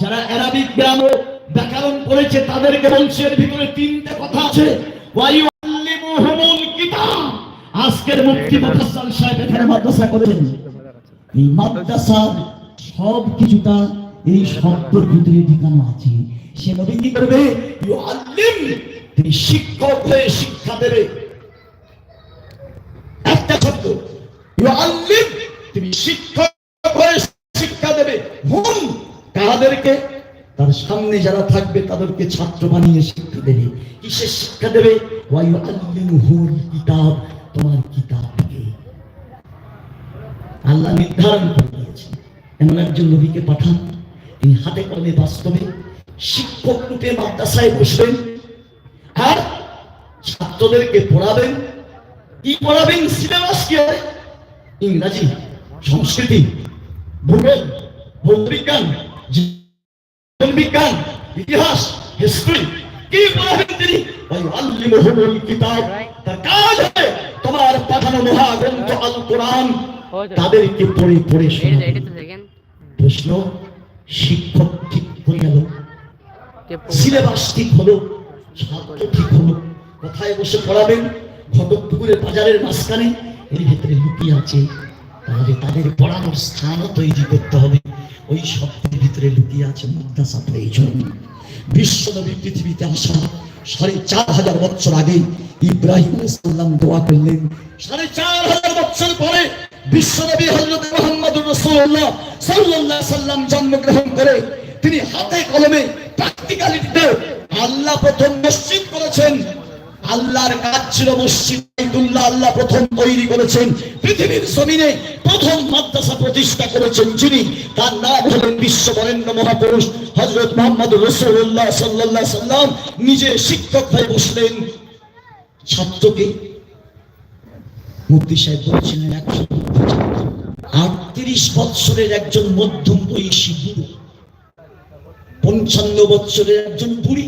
যারা অ্যারাবিক ব্যাকরণ তাদেরকে বলছে ভিতরে তিনটে কথা আছে। আজকের মুফাসসাল সাহেব এখানে মাদ্রাসা করেছেন। এই সব কিছুটা এই শব্দের ভিতরে ঠিকানো আছে। সে নবী কি করবে? তিনি শিক্ষক হয়ে শিক্ষা দেবে একটা শব্দ ইউআল্লিম শিক্ষক হয়ে শিক্ষা দেবে। হুম কাদেরকে তার সামনে যারা থাকবে, তাদেরকে ছাত্র বানিয়ে শিক্ষা দেবে। কিসের শিক্ষা দেবে? কিতাব, তোমার কিতাবকে। আল্লাহ নির্ধারণ করে এমন একজন নবীকে পাঠান, তিনি হাতে কলমে বাস্তবে শিক্ষক রূপে মাদ্রাসায় বসবেন আর ছাত্রদেরকে পড়াবেন। কি পড়াবেন? সিলেবাস কি হবে ইংরাজি সংস্কৃতি ভূগোল ভৌতবিজ্ঞান বিজ্ঞান ইতিহাস হিস্ট্রি কি পড়াবেন তিনি? আল্লিমুহুল কিতাব। তার কাজ হবে তোমার পাঠানো মহাগ্রন্থ আল কোরআন তাদেরকে পড়ে পড়ে শোনাবে। সেকেন্ড প্রশ্ন শিক্ষক ঠিক হয়ে গেল? সিলেবাস ঠিক হলো? ছাত্র ঠিক হলো? কোথায় বসে পড়াবেন? ঘটকপুকুরের বাজারের মাঝখানে এর ভিতরে লুকিয়ে আছে, তাহলে তাদের পড়ানোর স্থানও তৈরি করতে হবে। ওই শব্দের ভিতরে লুকিয়ে আছে মাদ্রাসা প্রয়োজন। বিশ্বনবী পৃথিবীতে আসা সাড়ে চার হাজার বছর আগে ইব্রাহিম সাল্লাম দোয়া করলেন। সাড়ে চার হাজার বছর পরে বিশ্বনবী হজরত মোহাম্মদ রসুল্লাহ সাল্লাল্লাহ সাল্লাম জন্মগ্রহণ করে তিনি হাতে কলমে প্র্যাকটিক্যালিটিতে আল্লাহ প্রথম মসজিদ করেছেন। আল্লাহর কাজ ছিল মসজিদ বাইতুল্লাহ আল্লাহ প্রথম তৈরি করেছেন পৃথিবীর জমিনে, প্রথম মাদ্রাসা প্রতিষ্ঠা করেছেন যিনি। তার নাম হলেন বিশ্ব বরেণ্য মহাপুরুষ হজরত মোহাম্মদ রসুল্লাহ সাল্লাল্লাহ সাল্লাম নিজে শিক্ষক হয়ে বসলেন। ছাত্রকে মুক্তি সাহেব বলেছিলেন, একশো আটত্রিশ বৎসরের একজন মধ্যম বয়সী বুড়ো, পঞ্চান্ন বৎসরের একজন বুড়ি,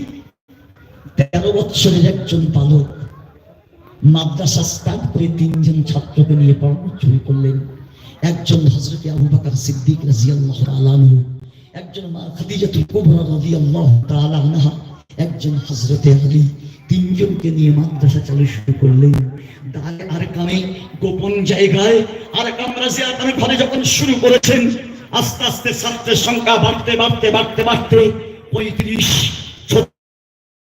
তেরো বৎসরের একজন বালক। মাদ্রাসা স্টার্ট করে তিনজন ছাত্রকে নিয়ে পড়ানো শুরু করলেন। একজন হজরতে আবু বাকর সিদ্দিক রাজিয়াল্লাহ আলানহু একজন মা খাদিজাতুল কুবরা রাদিয়াল্লাহু তাআলা আনহা, একজন হজরতে আলী, তিনজনকে নিয়ে মাদ্রাসা চালু শুরু করলেন। দায় আর কামে গোপন জায়গায় আর কামরাজিয়া তার ঘরে যখন শুরু করেছেন, আস্তে আস্তে ছাত্রের সংখ্যা বাড়তে বাড়তে বাড়তে বাড়তে পঁয়ত্রিশ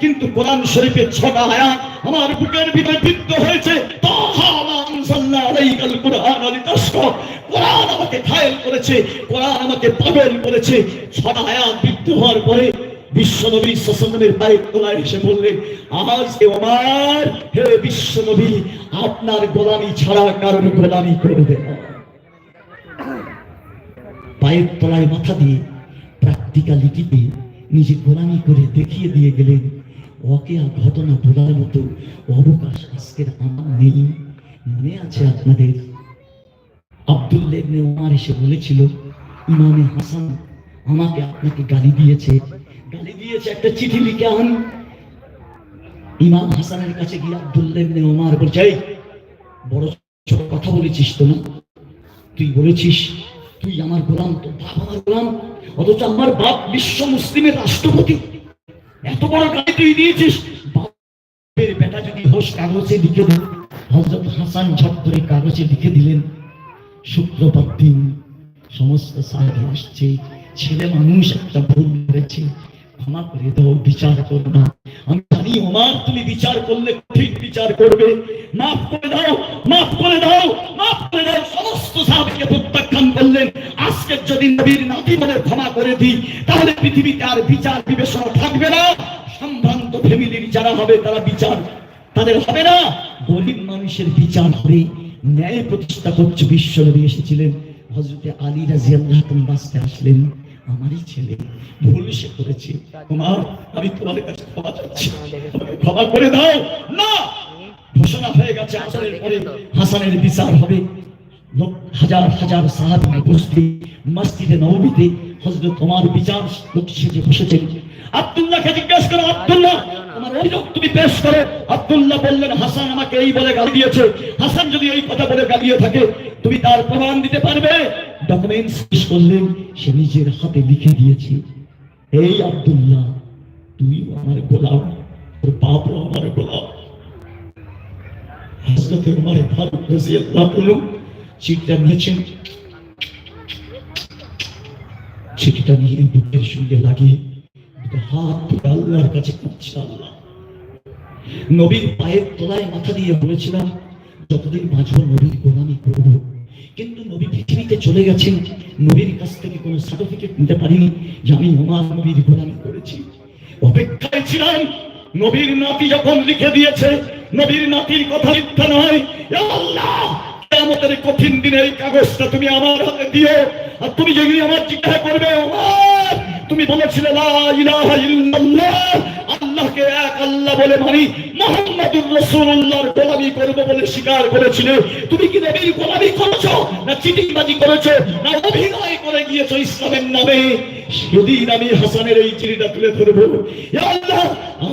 কিন্তু কোরআন শরীফের ছটা আয়াত আমার বুকের ভিতরে বিদ্ধ হয়েছে। আপনার গোলামি ছাড়া কারোর গোলামি করবে না। পায়ের তলায় মাথা দিয়ে প্র্যাকটিক্যালিটিতে নিজে গোলামি করে দেখিয়ে দিয়ে গেলেন অকেয়া ঘটনা বলার মতো অবকাশ আজকের আমার নেই। মনে আছে আপনাদের? ওমর এসে বলেছিল ইমামে হাসান আমাকে আপনাকে গালি দিয়েছে। গালি দিয়েছে একটা চিঠি লিখে আন। ইমাম হাসানের কাছে গিয়ে ওমর বলছে "এই, বড় ছোট কথা বলেছিস তো না? তুই বলেছিস তুই আমার গোলাম তো বাপ আমার গোলাম অথচ আমার বাপ বিশ্ব মুসলিমের রাষ্ট্রপতি। এত বড় গালি তুই দিয়েছিস বেটা যদি হোস কাগজে লিখে দেন হজরত হাসান ঝট করে কাগজে লিখে দিলেন, শুক্রবার দিন সমস্ত সাহেব আসছে, ছেলে মানুষ একটা ভুল করেছে, ক্ষমা করে দাও, বিচার করো না। আমি জানি ওমার, তুমি বিচার করলে ঠিক বিচার করবে। মাফ করে দাও, মাফ করে দাও, মাফ করে দাও, সমস্ত সাহাবিকে প্রত্যাখ্যান করলেন, আজকে যদি নবীর নাতি বলে ক্ষমা করে দিই, তাহলে পৃথিবীতে আর বিচার বিবেচনা থাকবে না। সম্ভ্রান্ত ফ্যামিলির যারা হবে, তারা বিচার তাদের হবে না। গরিব মানুষের বিচার হবে। ন্যায় প্রতিষ্ঠা করছে বিশ্ব নবী এসেছিলেন। হজরতে আলী রাজিয়াল্লাহ বাঁচতে আসলেন। আমারই ছেলে ভুল সে করেছে। তোমার আমি তোমার কাছে ক্ষমা চাচ্ছি। ক্ষমা করে দাও। না! ঘোষণা হয়ে গেছে হাসানের পরে হাসানের বিচার হবে। হাজার হাজার সাহাবি উপস্থিত মসজিদে নবমীতে হজরত তোমার বিচার সেজে বসেছেন। আব্দুল্লাহকে জিজ্ঞেস করো, আব্দুল্লাহ তোমার অভিযোগ তুমি পেশ করো। আব্দুল্লাহ বললেন, হাসান আমাকে এই বলে গালি দিয়েছে। হাসান যদি এই কথা বলে গালিয়ে থাকে, তুমি তার প্রমাণ দিতে পারবে? ডকুমেন্টস পেশ করলেন, সে নিজের হাতে লিখে দিয়েছে। এই আব্দুল্লাহ তুই আমার গোলাম, তোর বাপও আমার গোলাম। হজরত উমর ফারুক রাদিয়াল্লাহু আনহু চিঠিটা নিয়েছেন চিঠিটা নিয়ে বুকের সঙ্গে লাগিয়ে হাত আল্লাহর কাছে আল্লাহ। নবীর পায়ের তলায় মাথা দিয়ে বলেছিলাম, যতদিন বাঁচবো নবীর গোলামি করব। কিন্তু নবী পৃথিবীতে চলে গেছেন। নবীর কাছ থেকে কোনো সার্টিফিকেট নিতে পারিনি যে আমি নবীর গোলামি করেছি। অপেক্ষায় ছিলাম, নবীর নাতি যখন লিখে দিয়েছে, নবীর নাতির কথা মিথ্যা নয় আল্লাহ! আমাদের কঠিন দিনে এই কাগজটা তুমি আমার হাতে দিও। আর তুমি যেগুলি আমার জিজ্ঞাসা করবে ওমর, তুমি বলেছিলে আল্লাহকে এক আল্লাহ বলে মানি। মোহাম্মদুর রাসূলুল্লাহর গোলামি করবে বলে স্বীকার করেছিলে। তুমি কি নবীর গোলামি করেছ, না চিটিংবাজি করেছ, না অভিনয় করে গিয়েছো ইসলামের নামে? আমি হাসানের এই চিঠিটা তুলে ধরবো।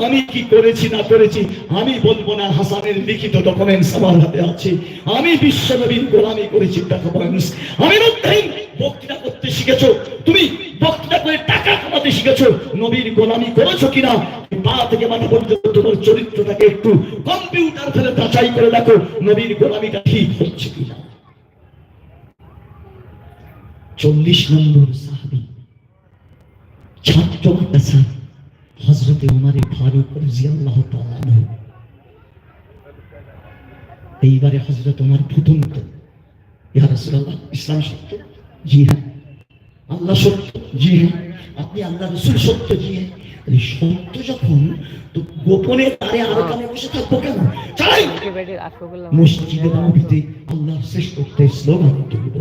আমি কি করেছি, না করেছি, আমি বলব না, হাসানের লিখিত ডকুমেন্টস আমার হাতে আছে। আমি বিশ্বনবীর গোলামি করেছি ডকুমেন্টস আমি বক্তৃতা করতে শিখেছো? তুমি বক্তৃতা করে টাকা কামাতে শিখেছো? নবীর গোলামি করেছ কিনা? পা থেকে মাথা পর্যন্ত তোমার চরিত্রটাকে একটু কম্পিউটার ফেলে যাচাই করে দেখো, নবীর গোলামিটা ঠিক হচ্ছে কিনা? চল্লিশ নম্বর সাহাবি, ছাত্র হজরতে উমারে ফারুক তাআলা এইবারে হজরত ওমর ফুটন্ত ইয়া রাসূলুল্লাহ, ইসলাম সত্য? জি হ্যাঁ। আল্লাহ সত্য, জি হ্যাঁ। আপনি আল্লাহ রসুল সত্য, জি হ্যাঁ। সত্য যখন তো গোপনে তারে বসে থাকব কেন? চাই! মসজিদে নবীতে আল্লাহর শ্রেষ্ঠত্বের স্লোগান তুলব।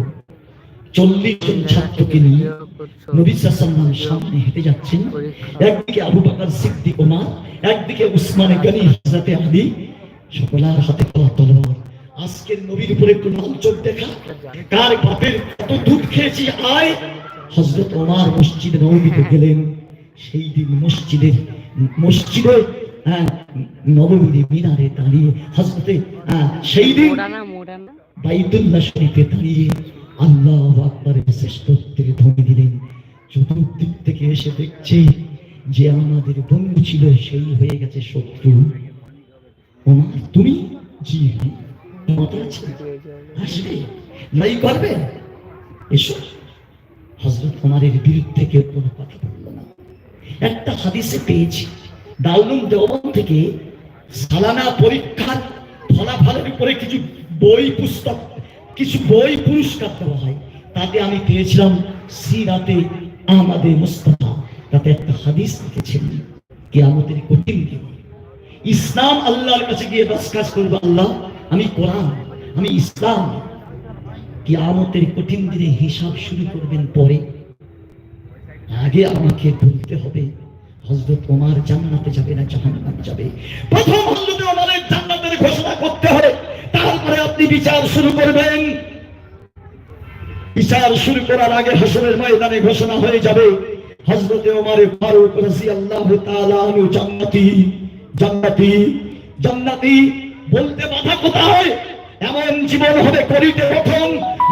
চল্লিশ জন ছাত্রকে নিয়ে নবী সামনে হেঁটে যাচ্ছেন। একদিকে আবু সিদ্দিক ওমর, একদিকে উসমানে আলী। সকলার হাতে পাওয়া তলোয়ার আজকের নবীর উপরে একটু লাঞ্চক দেখা কার বাপের কত দুধ খেয়েছি আয়। হযরত ওমর মসজিদে নবীতে গেলেন। সেই দিন মসজিদের মসজিদে নবমীর মিনারে দাঁড়িয়ে হজরতে সেই দিন বাইতুল্লাহ শরীফে দাঁড়িয়ে আল্লাহ আকবরের শ্রেষ্ঠত্বের ধ্বনি দিলেন। চতুর্দিক থেকে এসে দেখছে যে আমাদের বন্ধু ছিল সেই হয়ে গেছে শত্রু। তুমি? জি হ্যাঁ, লড়াই করবে এসো। হজরত ওমারের বিরুদ্ধে কেউ কোনো কথা বলল না। একটা হাদিসে পেয়েছি দাউলুম দেওবন থেকে সালানা পরীক্ষার ফলাফলের উপরে কিছু বই পুস্তক, কিছু বই পুরস্কার দেওয়া হয়। তাতে আমি পেয়েছিলাম সিরাতে আহমদে মুস্তাফা। তাতে একটা হাদিস লিখেছেন, কিয়ামতের কঠিন দিন। ইসলাম আল্লাহর কাছে গিয়ে দশ কাজ করব আল্লাহ। আমি কোরআন, আমি ইসলাম। কিয়ামতের কঠিন দিনে হিসাব শুরু করবেন পরে। আগে আমাকে বলতে হবে। হজরত ওমার জান্নাতে যাবে না, জাহান্নামে যাবে। প্রথম হজরত ওমারের জান্নাতের ঘোষণা করতে হবে। তারপরে আপনি বিচার শুরু করবেন। বিচার শুরু করার আগে ময়দানে ঘোষণা হয়ে যাবে। ওমারে ফারুক তাআলা আনহু জান্নাতি জান্নাতি জান্নাতি। বলতে বাধা কোথায়? এমন জীবন হবে করিতে প্রথম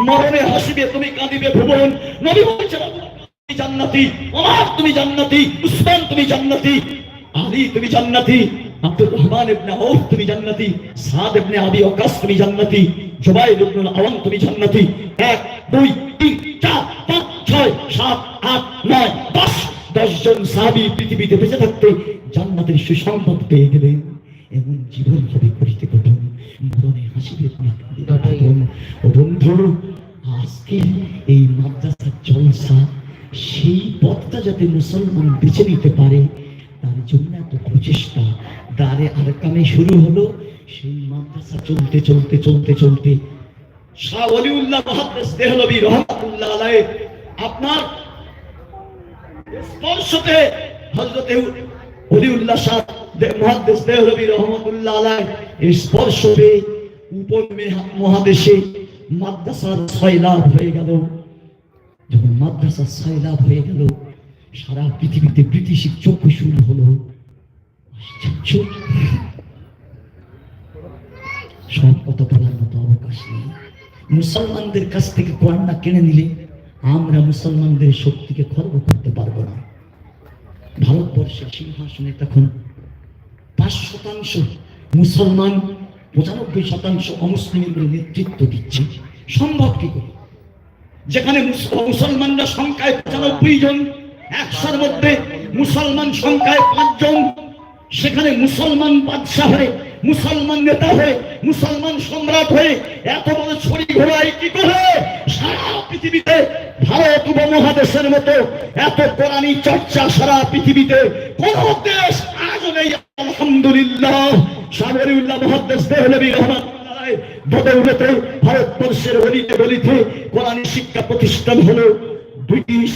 মরণে হাসিবে, তুমি কাঁদিবে ভুবন। নবী বলছেন তুমি জান্নাতি ওমর তুমি জান্নাতি, উসমান তুমি জান্নাতি, আলী তুমি জান্নাতি, আব্দুর রহমান ইবনে আউফ তুমি জান্নাতি, সাদ ইবনে আবি ওয়াকাস তুমি জান্নাতি, জুবাইর ইবনে আওয়াম তুমি জান্নাতি। এক, দুই, তিন, চার, পাঁচ, ছয়, সাত, আট, নয়, দশ। দশ জন সাহাবী পৃথিবীতে বেঁচে থাকতে জান্নাতের সুসংবাদ পেয়ে গেলেন। এমন জীবন হবে করিতে কঠোর মরণে হাসিবে বন্ধু, আজকে এই মাদ্রাসার জলসা, সেই পথটা যাতে মুসলমান বেছে নিতে পারে, তার জন্য এত প্রচেষ্টা। দারে আর কামে শুরু হলো, সেই মাদ্রাসা চলতে চলতে চলতে চলতে। আপনার স্পর্শতে হজরতে অলিউল্লাহ শাহ মহাদেশে মাদ্রাসার সয়লাভ হয়ে গেল। যখন মাদ্রাসার সয়লাভ হয়ে গেল, সারা পৃথিবীতে ব্রিটিশের চক্ষু শুরু হলো। সব বলার মতো অবকাশ নেই। মুসলমানদের কাছ থেকে কোরআনটা কিনে নিলে আমরা মুসলমানদের শক্তিকে খর্ব করতে পারব না। ভারতবর্ষের সিংহাসনে তখন শতাংশ মুসলমান, পঁচানব্বই শতাংশ অমুসলিমদের নেতৃত্ব দিচ্ছে। সম্ভব কি করে? যেখানে মুসলমানরা সংখ্যায় পঁচানব্বই জন, একশোর মধ্যে মুসলমান সংখ্যায় পাঁচজন সেখানে মুসলমান বাদশাহ হয়ে মুসলমান নেতা হয়ে, মুসলমান সম্রাট হয়ে, এত বড় ছড়ি ঘোড়ায় কি করে? সারা পৃথিবীতে ভারত উপমহাদেশের মতো এত কোরআনী চর্চা সারা পৃথিবীতে কোন দেশ আজও নেই। আলহামদুলিল্লাহ সাগরিউল্লাহ মহাদেশ দেহলবী রহমান বদৌলতে ভারতবর্ষের অলিতে গলিতে কোরআনী শিক্ষা প্রতিষ্ঠান হলো ব্রিটিশ।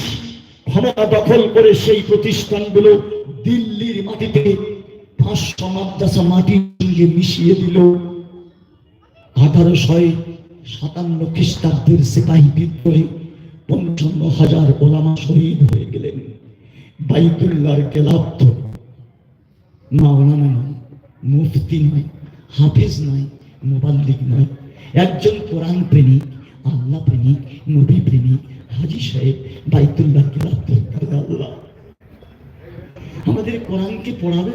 ক্ষমতা দখল করে সেই প্রতিষ্ঠানগুলো দিল্লির মাটিতে খ্রিস্টাব্দের সিপাহী বিদ্রোহে পঞ্চান্ন হাজার ওলামা শহীদ হয়ে গেলেন। কেলাব্দ মাওলানা নয়, মুফতি নয়, হাফেজ নয়, মোবাল্লিক নয়। একজন কোরআন প্রেমিক, আল্লাহ প্রেমিক, নবী প্রেমিক, হাজি সাহেব, বাইতুল্লাহ আমাদের কোরআনকে পড়াবে?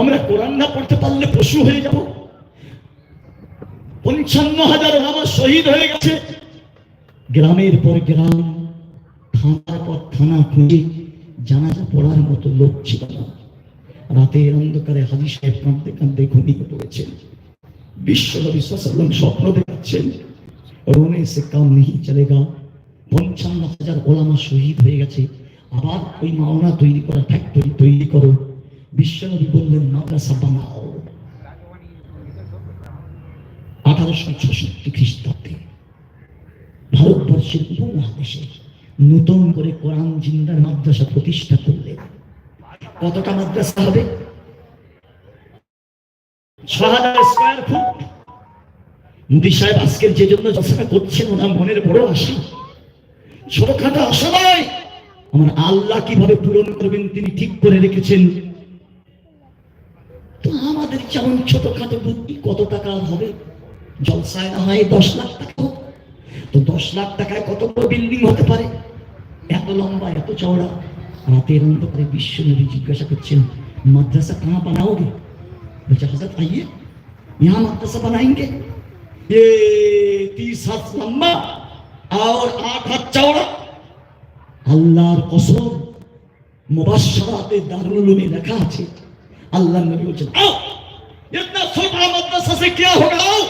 আমরা কোরআন না পড়তে পারলে পশু হয়ে যাব। পঞ্চান্ন হাজার আমার শহীদ হয়ে গেছে। গ্রামের পর গ্রাম, থানার পর থানা খুঁজে জানাজা পড়ার মতো লোক ছিল না। রাতের অন্ধকারে হাজি সাহেব কাঁদতে কাঁদতে ঘুমিয়ে পড়েছেন বিশ্বনবী সাল্লাম স্বপ্ন দেখাচ্ছেন রোনে সে কাম নেই চলেগা পঞ্চান্ন হাজার ওলামা শহীদ হয়ে গেছে। আবার ওই মাওনা তৈরি করা ফ্যাক্টরি তৈরি করো। বিশ্বনবী বললেন মাদ্রাসা বানাও। আঠারোশো ছষট্টি খ্রিস্টাব্দে ভারতবর্ষের উপমহাদেশে নতুন করে কোরআন জিন্দার মাদ্রাসা প্রতিষ্ঠা করলেন। কতটা মাদ্রাসা হবে? ছ হাজার স্কোয়ার ফুট মুদি সাহেব আজকের যে জন্য জলসাটা করছেন, ওনার মনের বড় আশা। ছোটখাটো আশা আমার আল্লাহ কীভাবে পূরণ করবেন তিনি ঠিক করে রেখেছেন। তো আমাদের যেমন ছোটখাটো বুদ্ধি কত টাকা হবে জলসায় না হয় দশ লাখ টাকা হোক। তো দশ লাখ টাকায় কত বড় বিল্ডিং হতে পারে এত লম্বা এত চওড়া রাতের অন্ধকারে বিশ্ব নবী জিজ্ঞাসা করছেন মাদ্রাসা কাহা বানাওগে বলছে हजरत आइए यहाँ मदरसा बनाएंगे ये तीस हाथ लंबा और आठ हाथ चौड़ा আল্লাহর কসম মুবাশশারাতে দারুল উলুমে লেখা আছে আল্লাহ নবী বলছেন आओ इतना छोटा मदरसा से क्या होगा आओ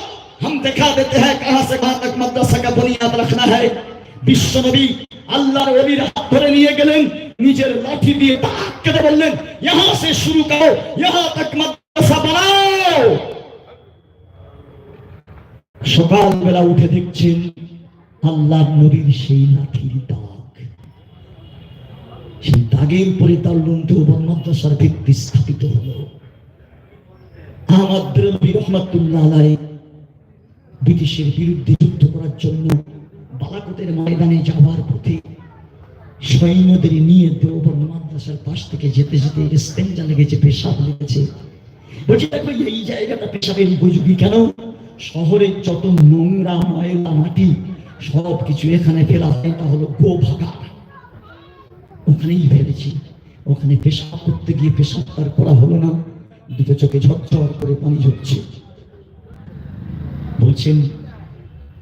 हम दिखा देते हैं कहां से कहां तक मदरसा का बुनियाद रखना है বিশ্ব নবী আল্লাহর ওলির হাত ধরে নিয়ে গেলেন নিজের লাঠি দিয়ে তাক কেটে বললেন यहां से शुरू करो यहां तक मदरसा बनाओ সকালবেলা উঠে দেখছেন আল্লাহ নবীর সেই লাঠির দাগ সেই দাগের উপরে দারুল দেওবন মাদ্রাসার ভিত্তি স্থাপিত হলো। ব্রিটিশের বিরুদ্ধে যুদ্ধ করার জন্য বালাকোটের ময়দানে যাওয়ার পথে সৈন্যদের নিয়ে দেওবন মাদ্রাসার পাশ থেকে যেতে যেতে স্তেঞ্জা লেগেছে, পেশাব লেগেছে। বলছি, দেখো এই জায়গাটা পেশাবের উপযোগী কেন? শহরের যত নোংরা ময়লা, মাটি সব কিছু এখানে ফেলা হয়, এটা হলো গো ভাগা ওখানেই ভেবেছি, ওখানে পেশাব করতে গিয়ে পেশাব তার করা হলো না। দুটো চোখে ঝরঝর করে পানি ঝরছে। বলছেন,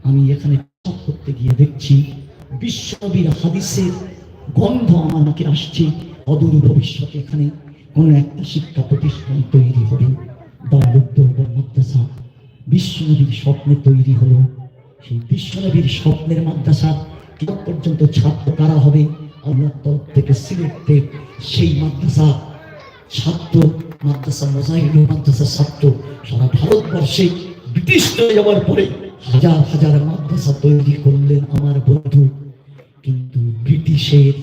আমি এখানে পেশাব করতে গিয়ে দেখছি বিশ্বনবীর হাদিসের গন্ধ আমার নাকে আসছে। অদূর ভবিষ্যতে এখানে কোনো একটা শিক্ষা প্রতিষ্ঠান তৈরি হবে। মাদ্রাসা বিশ্বনবীর স্বপ্নে তৈরি হলো। সেই বিশ্বনবীর স্বপ্নের মাদ্রাসা পর্যন্ত ছাত্র কারা হবে? তরফ থেকে সিলেক্টেড সেই মাদ্রাসা, ছাত্র, মাদ্রাসা মজাহিদ মাদ্রাসা ছাত্র, সারা ভারতবর্ষে ব্রিটিশ চলে যাওয়ার পরে হাজার হাজার মাদ্রাসা তৈরি করলেন আমার বন্ধু। কিন্তু ব্রিটিশের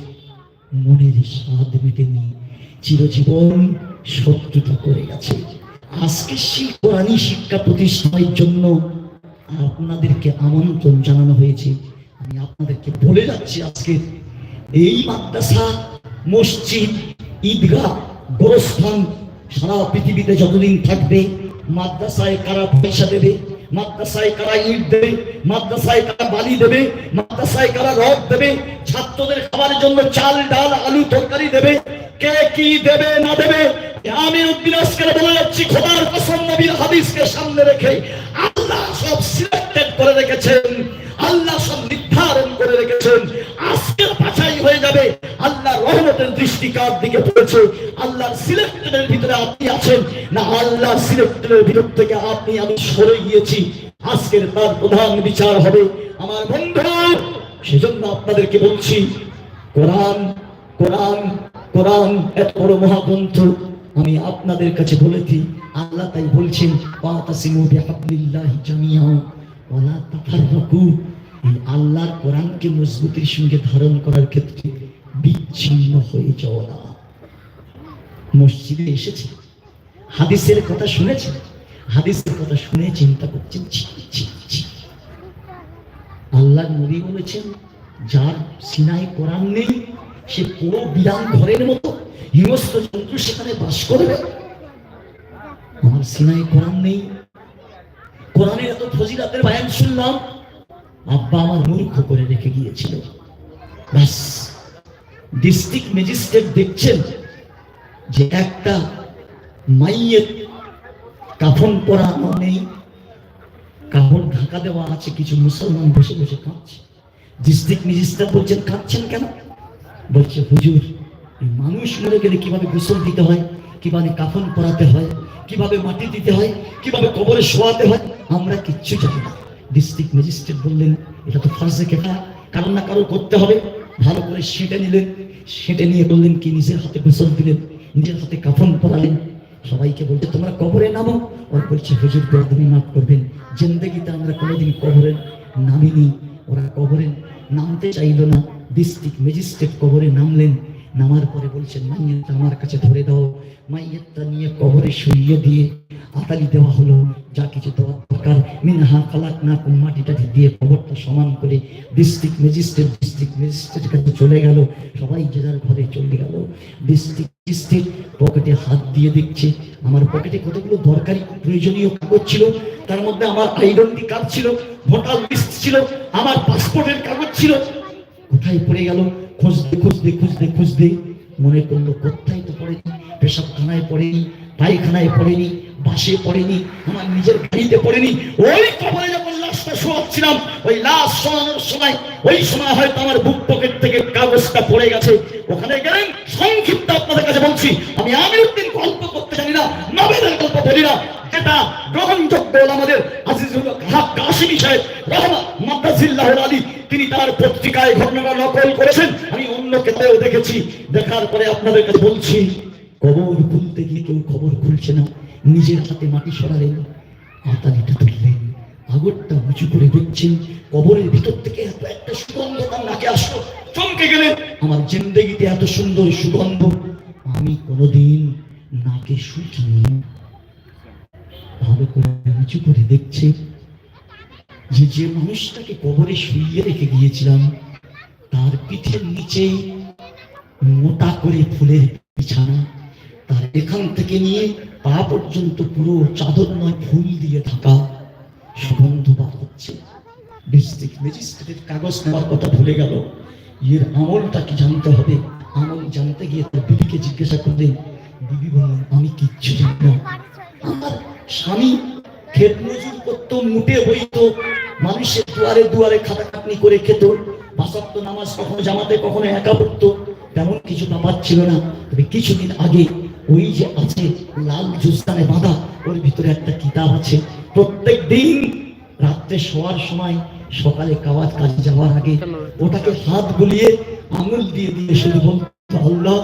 মনের স্বাদ মেটেনি, চিরজীবন শত্রুতা করে গেছে। আজকে সেই কোরআনী শিক্ষা প্রতিষ্ঠানের জন্য আপনাদেরকে আমন্ত্রণ জানানো হয়েছে। আমি আপনাদেরকে বলে যাচ্ছি আজকে এই মাদ্রাসা, মসজিদ, ঈদগাহ, গোরস্থান, সারা পৃথিবীতে যতদিন থাকবে, মাদ্রাসায় কারা পয়সা দেবে, মাদ্রাসায় কারা ইট দেবে, মাদ্রাসায় কারা বালি দেবে, মাদ্রাসায় কারা রড দেবে, ছাত্রদের খাবারের জন্য চাল, ডাল, আলু, তরকারি দেবে, কে কি দেবে, না দেবে, আমি উদ্দিন আজকে বলে যাচ্ছি, খোদার কসম নবীর হাদিসকে সামনে রেখে আল্লাহ সব সিলেক্টেড করে রেখেছেন। আল্লাহ সব যাবে আল্লাহ রহমতের দৃষ্টি কার দিকে পড়েছে? আল্লাহর সিলেক্টেডের ভিতরে আপনি আছেন না আল্লাহ সিলেক্টেডের ভিতর থেকে আপনি আমি সরে গিয়েছি? আজকের তার প্রধান বিচার হবে। আমার বন্ধু সেজন্য আপনাদেরকে বলছি, কোরআন কোরআন কোরআন, এত বড় মহাগ্রন্থ আমি আপনাদের কাছে বলেছি আল্লাহ তাই বলছেন, ওয়াতাসিমু বিহাবলিল্লাহি জামিআ ওয়ালা তাফাররাকু। আল্লাহর কোরআনকে মজবুতির সঙ্গে ধারণ করার ক্ষেত্রে বিচ্ছিন্ন হয়ে যাওয়া না। মসজিদে এসেছে, হাদিসের কথা শুনেছে, হাদিসের কথা শুনে চিন্তা করছেন আল্লাহ নবী বলেছেন, যার সিনাই কোরআন নেই, সে পুরো বিরান ঘরের মতো হিংস্র জন্তু সেখানে বাস করবে আমার সিনাই কোরআন নেই। কোরআনের এত ফজিলাতের বায়ান শুনলাম, আব্বা আমার মূর্খ করে রেখে গিয়েছিল। ব্যাস। ডিস্ট্রিক্ট ম্যাজিস্ট্রেট দেখছেন যে একটা মাইয়ের কাফন পরানো নেই কাপড় ঢাকা দেওয়া আছে, কিছু মুসলমান বসে বসে কাঁদছে। ডিস্ট্রিক্ট ম্যাজিস্ট্রেট বলছেন, কাঁদছেন কেন? বলছে, হুজুর মানুষ মরে গেলে কীভাবে গোসল দিতে হয়, কীভাবে কাফন পরাতে হয়, কীভাবে মাটি দিতে হয়, কীভাবে কবরে শোয়াতে হয়, আমরা কিচ্ছু জানি না। ডিস্ট্রিক্ট ম্যাজিস্ট্রেট বললেন, এটা তো ফার্স্টে কেটা কারণ না কারও করতে হবে। ভালো করে সেটে নিলেন। সেটে নিয়ে বললেন, কি নিজের হাতে গোসল দিলেন? নিজের হাতে কাফন পরালেন? সবাইকে বলছে তোমরা কবরে নামো। ওরা বলছে, হুজুর বেদবি মাফ করবেন। জিন্দগিতে আমরা কোনোদিন কবরে নামিনি। ওরা কবরে নামতে চাইল না। ডিস্ট্রিক্ট ম্যাজিস্ট্রেট কবরে নামলেন। নামার পরে বলছেন মাইয়েরটা আমার কাছে ধরে দাও। মাইয়েরটা নিয়ে কবরে শুইয়ে দিয়ে আতালি দেওয়া হলো। যা কিছু দেওয়ার দরকার। মিনহা ফালাক না মাটি টাটি দিয়ে কবরটা সমান করে ডিস্ট্রিক্ট ম্যাজিস্ট্রেট ডিস্ট্রিক্ট ম্যাজিস্ট্রেট কাছে চলে গেল। সবাই যে যার ঘরে চলে গেল। ডিস্ট্রিক্ট ম্যাজিস্ট্রেট পকেটে হাত দিয়ে দেখছে। আমার পকেটে কতগুলো দরকারি, প্রয়োজনীয় কাগজ ছিল। তার মধ্যে আমার আইডেন্টি কার্ড ছিল, ভোটার লিস্ট ছিল, আমার পাসপোর্টের কাগজ ছিল। কোথায় পড়ে গেল? খুঁজতে খুঁজতে খুঁজতে খুঁজতে মনে করল, কোথায় তো পড়েনি? পেশাবখানায় পড়েনি, পায়খানায় পড়েনি, বাসে পড়েনি, আমার নিজের গাড়িতে পড়েনি, ওই কবরে যখন ওই লাশ শোয়ানোর সময়, ওই সময় হয়তো আমার বুক পকেট থেকে কাগজটা পড়ে গেছে। ওখানে গেলেন, সংক্ষিপ্ত আপনাদের কাছে বলছি, আমি আমিরুদ্দিন গল্প করতে জানি না গল্প বলি না। গ্রহণযোগ্য আমাদের আজিজুল কাশিমি সাহেব, রহমা আলী, তিনি তার পত্রিকায় ঘটনাটা নকল করেছেন। আমি অন্য কেতাবেও দেখেছি। দেখার পরে আপনাদের কাছে বলছি, কবর খুলতে গিয়ে কেউ খবর খুলছে না, নিজের হাতে মাটি সরালেন আতালিটা তুললেন। আগরটা উঁচু করে দেখছেন কবরের ভিতর থেকে এত একটা সুগন্ধ তার নাকে আসলো। চমকে গেলেন। আমার জিন্দগিতে এত সুন্দর সুগন্ধ। আমি কোনোদিন নাকে শুকিনি ভালো করে উঁচু করে দেখছে। যে যে মানুষটাকে কবরে শুইয়ে রেখে গিয়েছিলাম, তার পিঠের নিচে মোটা করে ফুলের বিছানা। তার এখান থেকে নিয়ে পা পর্যন্ত পুরো চাদর নয়, ফুল দিয়ে থাকা বার হচ্ছে। ডিস্ট্রিক্ট ম্যাজিস্ট্রেটের কাগজ নেওয়ার কথা ভুলে গেল। এর আমলটা কি জানতে হবে? আমল জানতে গিয়ে তার জিজ্ঞাসা করলেন বললেন, আমি কিচ্ছু আমার স্বামী ক্ষেত মজুর করতো, মুটে মানুষের দুয়ারে দুয়ারে খাটাখাটনি করে খেত বাসক্ত নামাজ কখনো জামাতে, কখনো একা পড়তো, তেমন কিছু ব্যাপার ছিল না। তবে কিছুদিন আগে ওই যে আছে লাল জুস্তানে বাঁধা, ওর ভিতরে একটা কিতাব আছে। প্রত্যেক দিন রাত্রে শোয়ার সময় সকালে কাওয়াজ কাজে যাওয়ার আগে ওটাকে হাত বুলিয়ে আঙুল দিয়ে দিয়ে শুধু বলতো আল্লাহ,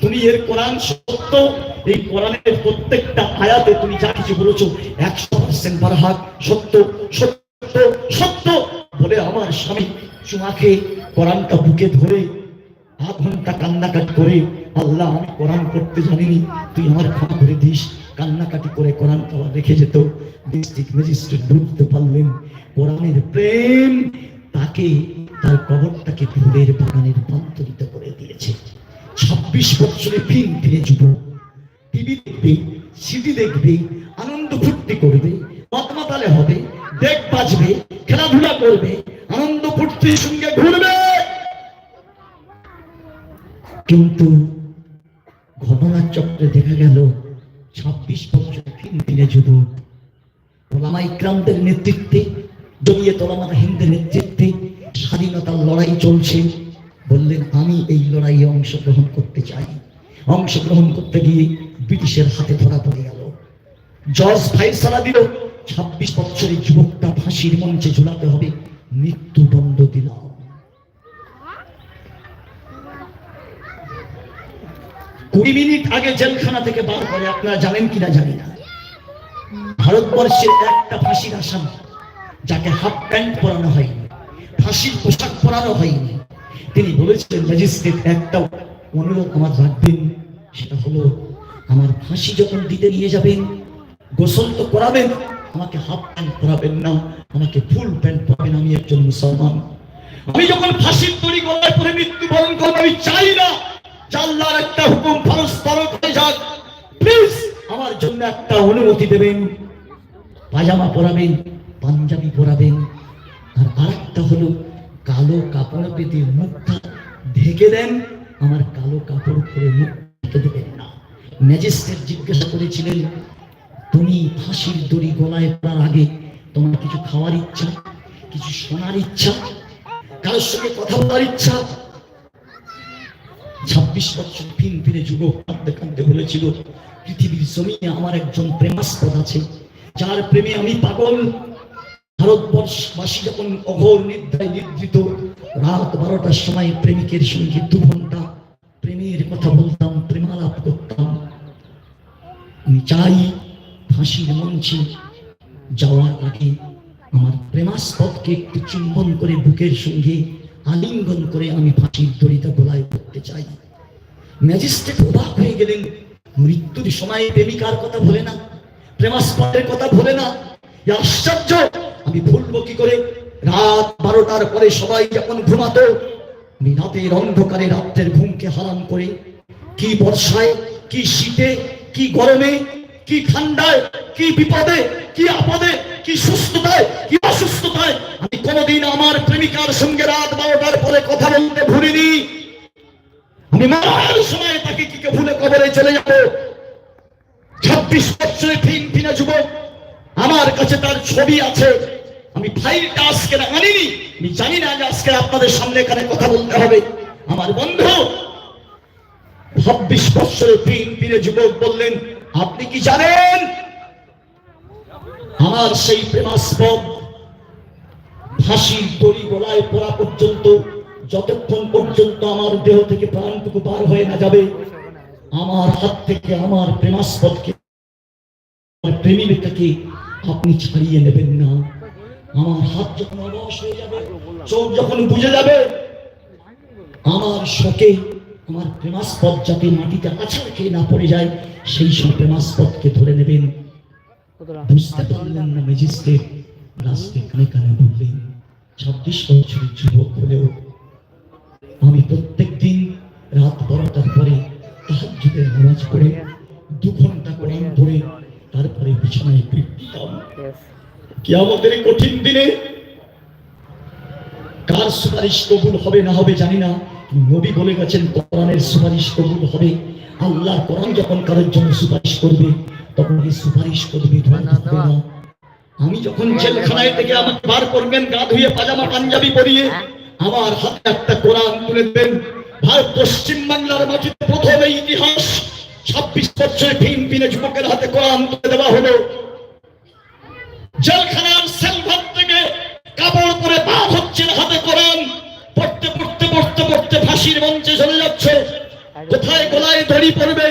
তুমি এর কোরআন সত্য, এই কোরআনের প্রত্যেকটা আয়াতে তুমি যা কিছু বলেছ, একশো পার্সেন্ট বারহাক, সত্য সত্য সত্য বলে আমার স্বামী চুমাকে কোরআনটা বুকে ধরে আধ ঘণ্টা কান্নাকাটি করে, আল্লাহ আমি কোরআন করতে জানিনি, তুই আমার ক্ষমা করে দিস। কান্নাকাটি করে কোরআন তালা রেখে যেত। ডিস্ট্রিক্ট ম্যাজিস্ট্রেট বুঝতে পারলেন। কোরআনের প্রেম তাকে, তার কবরটাকে ফুলের বাগানে রূপান্তরিত করে দিয়েছে। ছাব্বিশ বছরে ফিন ফিরে যুবক টিভি দেখবে, সিডি দেখবে, আনন্দ ফুর্তি করবে মতমাতালে হবে দেখ বাজবে, খেলাধুলা করবে, আনন্দ ফুর্তির সঙ্গে ঘুরবে। কিন্তু ঘটনার চক্রে দেখা গেল ছাব্বিশ নেতৃত্বে নেতৃত্বে স্বাধীনতার লড়াই চলছে। বললেন, আমি এই লড়াইয়ে অংশগ্রহণ করতে চাই। অংশগ্রহণ করতে গিয়ে ব্রিটিশের হাতে ধরা পড়ে গেল। জজ ফাইসালা দিল, ছাব্বিশ বছরের যুবকটা ফাঁসির মঞ্চে ঝুলাতে হবে। মৃত্যুদণ্ড দিলাম। কুড়ি মিনিট আগে জেলখানা থেকে বার করে, আপনারা জানেন কিনা জানি না। ভারতবর্ষের একটা ফাঁসির আসামি, যাকে হাফ প্যান্ট পরানো হয়নি, ফাঁসির পোশাক পরানো হয়নি, তিনি বলেছিলেন ম্যাজিস্ট্রেট, একটা অনুরোধ আমার রাখবেন, সেটা হলো আমার ফাঁসি যখন দিতে নিয়ে যাবেন, গোসল তো করাবেন, আমাকে হাফ প্যান্ট পরাবেন না, আমাকে ফুল প্যান্ট পরাবেন, আমি একজন মুসলমান। আমি যখন ফাঁসির তৈরি গলায় পরে মৃত্যুবরণ করব, আমি চাই না জাল্লার একটা হুকুম ফরজ তরক হয়ে যাক প্লিজ আমার জন্য একটা অনুমতি দেবেন। পাজামা পরাবেন, পাঞ্জাবি পরাবেন। আর আরেকটা হলো, কালো কাপড় পেতে মুখটা ঢেকে দেন। আমার কালো কাপড় পরে মুখ দেবেন না। ম্যাজিস্ট্রেট জিজ্ঞাসা করেছিলেন, তুমি ফাঁসির দড়ি গলায় পড়ার আগে তোমার কিছু খাওয়ার ইচ্ছা, কিছু শোনার ইচ্ছা, কারোর সঙ্গে কথা বলার ইচ্ছা? ছাব্বিশ বছর ফিন যুবক কাঁদতে কাঁদতে বলেছিল, পৃথিবীর জমিনে আমার একজন প্রেমাস্পদ আছে, যার প্রেমে আমি পাগল। ভারতবর্ষবাসী যখন অঘোর নিদ্রায় নিদ্রিত, রাত বারোটার সময় প্রেমিকের সঙ্গে দু ঘণ্টা প্রেমের কথা বলতাম, প্রেমালাপ করতাম। আমি চাই ফাঁসির মঞ্চে যাওয়ার আগে আমার প্রেমাস্পদকে একটু চুম্বন করে বুকের সঙ্গে আলিঙ্গন করে আমি ফাঁসির দড়িটা গোলায় করতে চাই। ম্যাজিস্ট্রেট অবাক হয়ে গেলেন। মৃত্যুর সময় প্রেমিকার কথা ভুলে না, প্রেমাস্পদের কথা ভুলে না। আশ্চর্য! আমি ভুলবো কি করে? রাত বারোটার পরে সবাই যখন ঘুমাতো আমি রাতের অন্ধকারে রাত্রের ঘুমকে হারাম করে। কি বর্ষায়, কি শীতে, কি গরমে, কি ঠান্ডায়, কি বিপদে, কি আপদে, কি সুস্থতায়, কি অসুস্থতায়। আমি কোনোদিন আমার প্রেমিকার সঙ্গে রাত বারোটার পরে কথা বলতে ভুলিনি। আমি মারার সময় তাকে কি ভুলে কবরে চলে যাব? ছাব্বিশ বছরে ফিন ফিনা যুবক, আমার কাছে তার ছবি আছে। আমি ফাইলটা আজকে আনিনি। আমি জানি না যে আজকে আপনাদের সামনে এখানে কথা বলতে হবে। আমার বন্ধু, ছাব্বিশ বছরে ফিন ফিরে যুবক বললেন, আপনি কি জানেন? আমার সেই প্রেমাস্পদ ফাঁসির দড়ি গলায় পড়া পর্যন্ত যতক্ষণ পর্যন্ত আমার দেহ থেকে প্রাণটুকু পার হয়ে না যাবে, আমার হাত থেকে, আমার প্রেমাস্পদকে প্রেমিকাকে আপনি ছাড়িয়ে নেবেন না। আমার হাত যখন অবশ হয়ে যাবে, চোখ যখন বুঝে যাবে, আমার শোকে, আমার প্রেমাস্পদ যাতে মাটিতে আছাড় খেয়ে না পড়ে যায়, সেই সব প্রেমাস্পদকে ধরে নেবেন। বুঝতে পারলেন না ম্যাজিস্ট্রেট লাস্টে কানে কানে বললেন, ছাব্বিশ বছরের যুবক হলেও আমি প্রত্যেক দিন রাত বারোটার পরে তাহাজ্জুদের নামাজ পড়ে দু ঘণ্টা কোরআন পড়ে তারপরে বিছানায় পিঠ দিতাম কিয়ামতের কঠিন দিনে কার সুপারিশ কবুল হবে না হবে জানি না নবী বলে গেছেন কোরআনের সুপারিশ কবুল হবে। আল্লাহ কোরআন যখন কারোর জন্য সুপারিশ করবে তখন এই সুপারিশ করবে না। আমি যখন জেলখানায় থেকে আমাকে বার করবেন গা ধুয়ে পাজামা পাঞ্জাবি পরিয়ে আমার হাতে একটা কোরআন তুলে দেবেন ভারত পশ্চিম বাংলার মাটিতে প্রথম ইতিহাস। ছাব্বিশ বছরে ফিন ফিনে যুবকের হাতে কোরআন তুলে দেওয়া হলো। জেলখানার সেলভার থেকে কাপড় পরে হচ্ছে হাতে কোরআন। পড়তে পড়তে পড়তে পড়তে ফাঁসির মঞ্চে চলে যাচ্ছে। কোথায় গলায় দড়ি পড়বে?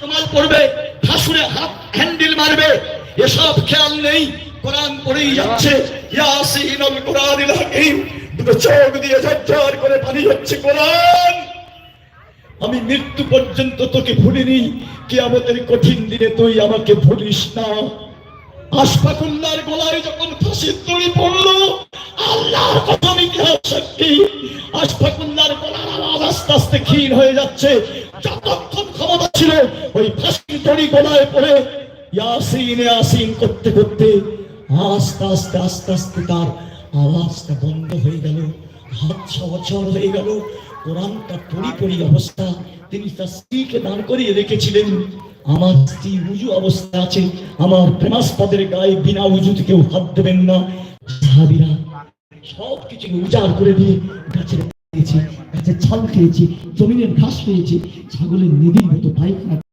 রুমাল পড়বে হাত হ্যান্ডেল মারবে। এসব খেয়াল নেই, কোরআন পড়েই যাচ্ছে। ইয়াসিনুল কোরআনিল হাকিম দুটো চোখ দিয়ে ঝরঝর করে পানি হচ্ছে কোরআন। আমি মৃত্যু পর্যন্ত তোকে ভুলিনি কি আমাদের কঠিন দিনে তুই আমাকে ভুলিস না। আশফাকুল্লার গলায় যখন ফাঁসির পড়ল, আল্লাহর কসম ইতিহাস আশফাকুল্লার গলার আওয়াজ আস্তে আস্তে ক্ষীণ হয়ে যাচ্ছে। যতক্ষণ ক্ষমতা ছিল, ওই ফাঁসির দড়ি গলায় পড়ে ইয়াসিন ইয়াসিন করতে করতে আস্তে আস্তে আস্তে আস্তে তার আওয়াজটা বন্ধ হয়ে গেল, হাত সবছর হয়ে গেল, কোরআনটা পড়ি অবস্থা, তিনি তার স্ত্রীকে দাঁড় করিয়ে রেখেছিলেন। আমার স্ত্রী উজু অবস্থা আছে, আমার প্রেমাস্পদের গায়ে বিনা উজুতে কেউ হাত দেবেন না। সাহাবিরা সব কিছু উজাড় করে দিয়ে গাছের গাছের ছাল খেয়েছি, জমিনের ঘাস খেয়েছি ছাগলের নিধির মতো পায়খানা